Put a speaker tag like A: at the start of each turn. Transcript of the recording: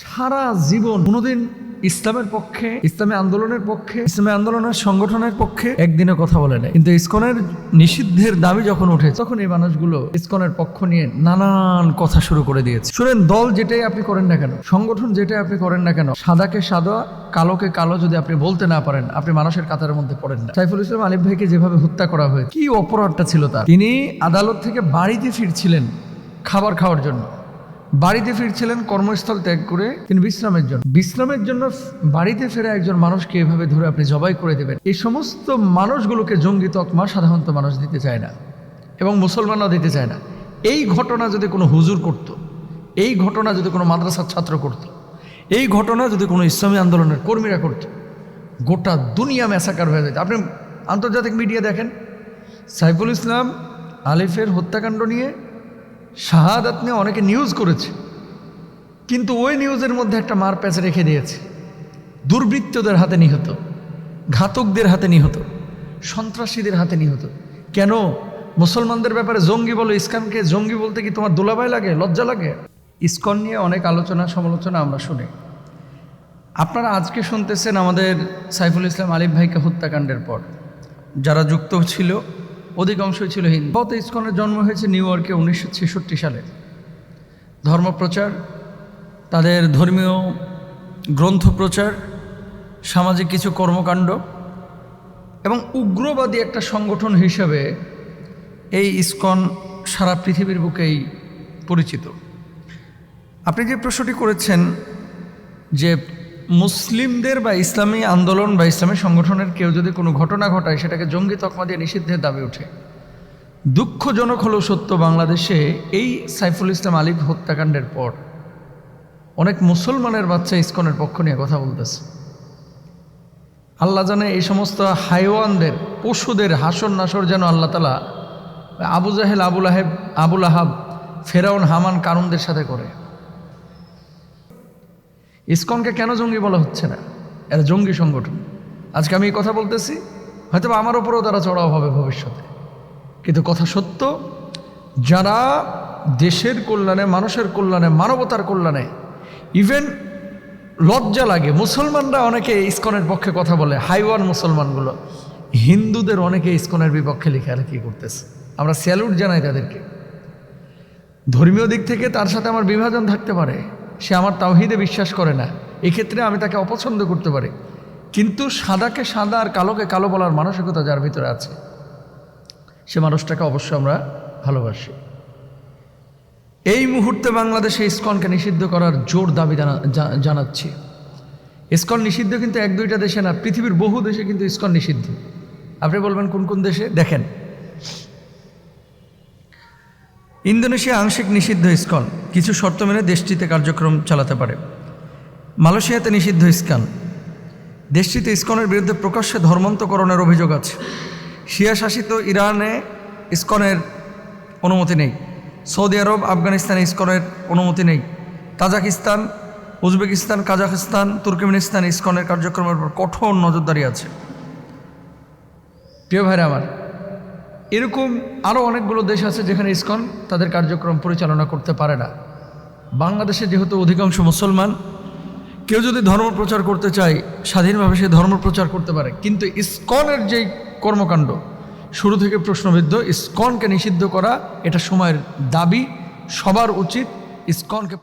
A: সারা জীবন কোনোদিন ইসলামের পক্ষে, ইসলামী আন্দোলনের পক্ষে, ইসলামী আন্দোলনের সংগঠনের পক্ষে একদিনে কথা বলে নাই। কিন্তু ইসকনের নিষিদ্ধের দাবি যখন উঠে তখন এই মানুষগুলো ইসকনের পক্ষ নিয়ে নানান কথা শুরু করে দিয়েছে। শুনেন, দল যেটাই আপনি করেন না কেন, সংগঠন যেটাই আপনি করেন না কেন, সাদাকে সাদা, কালোকে কালো যদি আপনি বলতে না পারেন, আপনি মানুষের কাতারের মধ্যে পড়েন না। সাইফুল ইসলাম আলিফ ভাইকে যেভাবে হত্যা করা হয়েছে, কি অপরাধটা ছিল তার? তিনি আদালত থেকে বাড়িতে ফিরছিলেন খাবার খাওয়ার জন্য। বাড়িতে ফিরছিলেন, কর্মস্থল ত্যাগ করে তিনি বিশ্রামের জন্য। বিশ্রামের জন্য বাড়িতে ফেরা একজন মানুষকে এভাবে ধরে আপনি জবাই করে দেবেন। এই সমস্ত মানুষগুলোকে জঙ্গি তকমা সাধারণত মানুষ দিতে চায় না এবং মুসলমানরা দিতে চায় না। এই ঘটনা যদি কোনো হুজুর করত, এই ঘটনা যদি কোনো মাদ্রাসার ছাত্র করত, এই ঘটনা যদি কোনো ইসলামী আন্দোলনের কর্মীরা করত, গোটা দুনিয়া ম্যাসাকার হয়ে যেত। আপনি আন্তর্জাতিক মিডিয়া দেখেন, সাইফুল ইসলাম আলিফের হত্যাকাণ্ড নিয়ে শাহাদাত নিয়ে অনেকে নিউজ করেছে। কিন্তু ওই নিউজের মধ্যে একটা মার প্যাচ রেখে দিয়েছে। দুর্বৃত্তদের হাতে নিহত, ঘাতকদের হাতে নিহত, সন্ত্রাসীদের হাতে নিহত। কেন? মুসলমানদের ব্যাপারে জঙ্গি বলো ইসকানকে জঙ্গি বলতে কি তোমার দোলাবাই লাগে, লজ্জা লাগে? ইসকন নিয়ে অনেক আলোচনা সমালোচনা আমরা শুনি। আপনারা আজকে শুনতেছেন আমাদের সাইফুল ইসলাম আলিফ ভাইকে হত্যাকাণ্ডের পর। যারা যুক্ত ছিল অধিকাংশই ছিল হিন্দু। গত ইসকনের জন্ম হয়েছে নিউ ইয়র্কে উনিশশো ছেষট্টি সালে। ধর্মপ্রচার, তাদের ধর্মীয় গ্রন্থ প্রচার সামাজিক কিছু কর্মকাণ্ড এবং উগ্রবাদী একটা সংগঠন হিসেবে এই ইস্কন সারা পৃথিবীর বুকেই পরিচিত। আপনি যে প্রশ্নটি করেছেন যে মুসলিমদের বা ইসলামী আন্দোলন বা ইসলামী সংগঠনের কেউ যদি কোনো ঘটনা ঘটায়, সেটাকে জঙ্গি তকমা দিয়ে নিষিদ্ধের দাবি ওঠে। দুঃখজনক হলেও সত্য, বাংলাদেশে এই সাইফুল ইসলাম আলিফ হত্যাকাণ্ডের পর অনেক মুসলমানের বাচ্চা ইসকনের পক্ষ নিয়ে কথা বলতেছে। আল্লাহ জানে এই সমস্ত হাইওয়ানদের, পশুদের হাসর নাসর যেন আল্লাহ তালা আবু জাহেল, আবুল আহেব, আবুল আহাব, ফেরাউন, হামান, কারুনদের সাথে করে। ইসকনকে কেন জঙ্গি বলা হচ্ছে না? এরা জঙ্গি সংগঠন। আজকে আমি এই কথা বলতেছি হয়তো আমার ওপরেও তারা চড়াও হবে ভবিষ্যতে। কিন্তু কথা সত্য, যারা দেশের কল্যাণে, মানুষের কল্যাণে, মানবতার কল্যাণে ইভেন লজ্জা লাগে, মুসলমানরা অনেকে ইসকনের পক্ষে কথা বলে, হাইওয়ান মুসলমানগুলো। হিন্দুদের অনেকে ইসকনের বিপক্ষে লেখালেখি করতেছে। আমরা স্যালুট জানাই তাদেরকে। ধর্মীয় দিক থেকে তার সাথে আমার বিভাজন থাকতে পারে। সে আমার তাওহিদে বিশ্বাস করে না। এক্ষেত্রে আমি তাকে অপছন্দ করতে পারি। কিন্তু সাদাকে সাদা আর কালোকে কালো বলার মানসিকতা যার ভিতরে আছে, সে মানুষটাকে অবশ্যই আমরা ভালোবাসি। এই মুহূর্তে বাংলাদেশে ইসকনকে নিষিদ্ধ করার জোর দাবি জানা- জানাচ্ছি। ইসকন নিষিদ্ধ কিন্তু এক দুইটা দেশে না, পৃথিবীর বহু দেশে কিন্তু ইসকন নিষিদ্ধ। আপনি বলবেন কোন কোন দেশে? দেখেন ইন্দোনেশিয়া আংশিক নিষিদ্ধ ইসকন। কিছু শর্ত মেনে দেশটিতে কার্যক্রম চালাতে পারে। মালয়েশিয়াতে নিষিদ্ধ ইস্কান। দেশটিতে ইসকনের বিরুদ্ধে প্রকাশ্যে ধর্মান্তকরণের অভিযোগ আছে। শিয়া শাসিত ইরানে ইসকনের অনুমতি নেই। সৌদি আরব, আফগানিস্তানে ইসকনের অনুমতি নেই। তাজাকিস্তান উজবেকিস্তান, কাজাখস্তান, তুর্কমেনিস্তান ইসকনের কার্যক্রমের উপর কঠোর নজরদারি আছে। প্রিয় ভাইরা আমার এরকম আরও অনেকগুলো দেশ আছে যেখানে ইসকন তাদের কার্যক্রম পরিচালনা করতে পারে না। বাংলাদেশে যেহেতু অধিকাংশ মুসলমান, কেউ যদি ধর্ম প্রচার করতে চায়, স্বাধীনভাবে সে ধর্ম প্রচার করতে পারে। কিন্তু ইসকনের যেই কর্মকাণ্ড, শুরু থেকে প্রশ্নবিদ্ধ, ইসকনকে নিষিদ্ধ করা, এটা সময়ের দাবি, সবার উচিত ইসকনকে